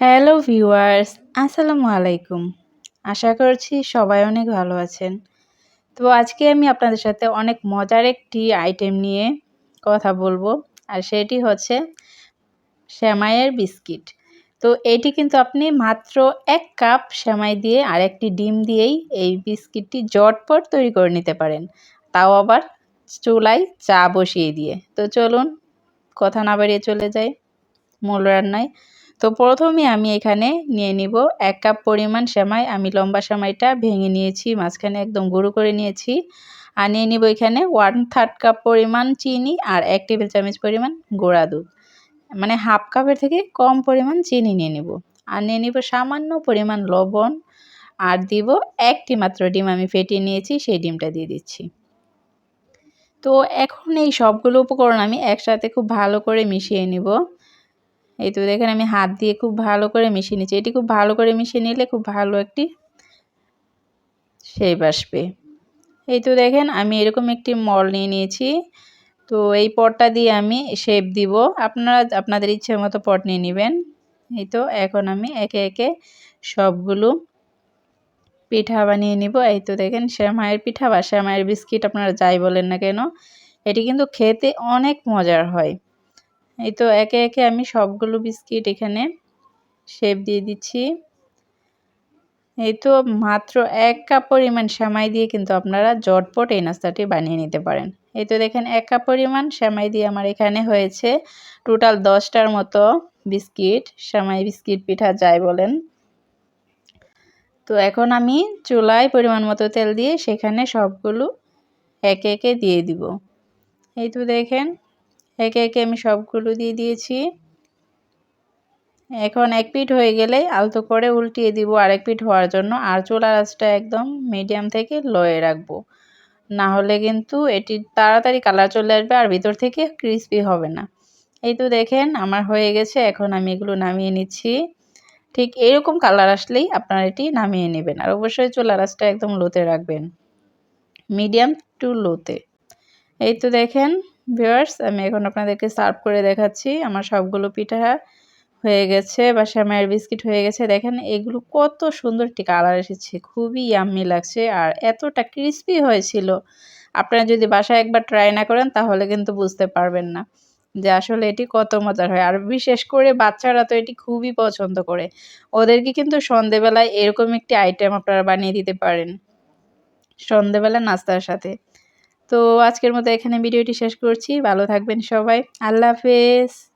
Hello viewers, আসসালামু আলাইকুম। আশা করছি সবাই অনেক ভালো আছেন। তো আজকে আমি আপনাদের সাথে অনেক মজার একটি আইটেম নিয়ে কথা বলব, আর সেটি হচ্ছে শ্যামাইয়ের বিস্কিট। তো এটি কিন্তু আপনি মাত্র এক কাপ শ্যামাই দিয়ে আর একটি ডিম দিয়েই এই বিস্কিটটি জটপট তৈরি করে নিতে পারেন। তাও আবার চুলায় চা বসিয়ে দিয়ে। তো চলুন, কথা না বাড়িয়ে চলে যাই মূল রান্নায়। তো প্রথমে আমি এখানে নিয়ে নিব এক কাপ পরিমাণ সেমাই। আমি লম্বা সেমাইটা ভেঙে নিয়েছি, মাঝখানে একদম গুঁড়ো করে নিয়েছি। আর নিয়ে নিব এখানে ওয়ান থার্ড কাপ পরিমাণ চিনি আর এক টেবিল চামচ পরিমাণ গোড়া দুধ। মানে হাফ কাপের থেকে কম পরিমাণ চিনি নিয়ে নিব। আর নিয়ে নিব সামান্য পরিমাণ লবণ আর দিব একটি মাত্র ডিম আমি ফেটিয়ে নিয়েছি, সেই ডিমটা দিয়ে দিচ্ছি। তো এখন এই সবগুলো উপকরণ আমি একসাথে খুব ভালো করে মিশিয়ে নিব। এই তো দেখেন আমি হাত দিয়ে খুব ভালো করে মিশিয়ে নিচ্ছি। এটি খুব ভালো করে মিশিয়ে নিলে খুব ভালো একটি শেপ আসবে। এই তো দেখেন আমি এরকম একটি মল নিয়ে নিয়েছি। তো এই পটটা দিয়ে আমি শেপ দিব। আপনারা আপনাদের ইচ্ছে মতো পট নিয়ে নেবেন। এই তো এখন আমি একে একে সবগুলো পিঠা বানিয়ে নিব। এই তো দেখেন শ্যামাইয়ের পিঠা বা শ্যামাইয়ের বিস্কিট আপনারা যাই বলেন না কেন, এটি কিন্তু খেতে অনেক মজার হয়। এই তো একে একে আমি সবগুলো বিস্কিট এখানে শেপ দিয়ে দিচ্ছি। এই তো মাত্র এক কাপ পরিমাণ শ্যামাই দিয়ে কিন্তু আপনারা জটপট এই নাস্তাটি বানিয়ে নিতে পারেন। এই তো দেখেন, এক কাপ পরিমাণ শ্যামাই দিয়ে আমার এখানে হয়েছে টোটাল দশটার মতো বিস্কিট শ্যামাই বিস্কিট পিঠা যাই বলেন। তো এখন আমি চুলায় পরিমাণ মতো তেল দিয়ে সেখানে সবগুলো একে একে দিয়ে দিব। এই তো দেখেন একে একে আমি সবগুলো দিয়ে দিয়েছি। এখন এক পিঠ হয়ে গেলে আলতো করে উল্টিয়ে দিব আর এক পিঠ হওয়ার জন্য। আর চুলার আঁচটা একদম মিডিয়াম থেকে লয়ে রাখব। না হলে কিন্তু এটি তাড়াতাড়ি কালার চলে আসবে আর ভিতর থেকে ক্রিসপি হবে না। এই তো দেখেন আমার হয়ে গেছে, এখন আমি এগুলো নামিয়ে নিচ্ছি। ঠিক এরকম কালার আসলেই আপনারা এটি নামিয়ে নেবেন আর অবশ্যই চুলার আঁচটা একদম লোতে রাখবেন। মিডিয়াম টু লোতে এই তো দেখেন ভিউয়ার্স, আমি এখন আপনাদেরকে সার্ভ করে দেখাচ্ছি। আমার সবগুলো পিঠা হয়ে গেছে, বা শ্যামাইয়ের বিস্কিট হয়ে গেছে। দেখেন, এগুলো কত সুন্দর একটি কালার এসেছে, খুবই ইয়াম্মি লাগছে আর এতটা ক্রিস্পি হয়েছিল। আপনারা যদি বাসায় একবার ট্রাই না করেন, তাহলে কিন্তু বুঝতে পারবেন না যে আসলে এটি কত মজার হয়। আর বিশেষ করে বাচ্চারা তো এটি খুবই পছন্দ করে। ওদেরকে কিন্তু সন্ধেবেলায় এরকম একটি আইটেম আপনারা বানিয়ে দিতে পারেন। সন্ধেবেলা নাস্তার সাথে। তো আজকের মতো এখানে ভিডিওটি শেষ করছি। ভালো থাকবেন সবাই। আল্লাহ হাফেজ।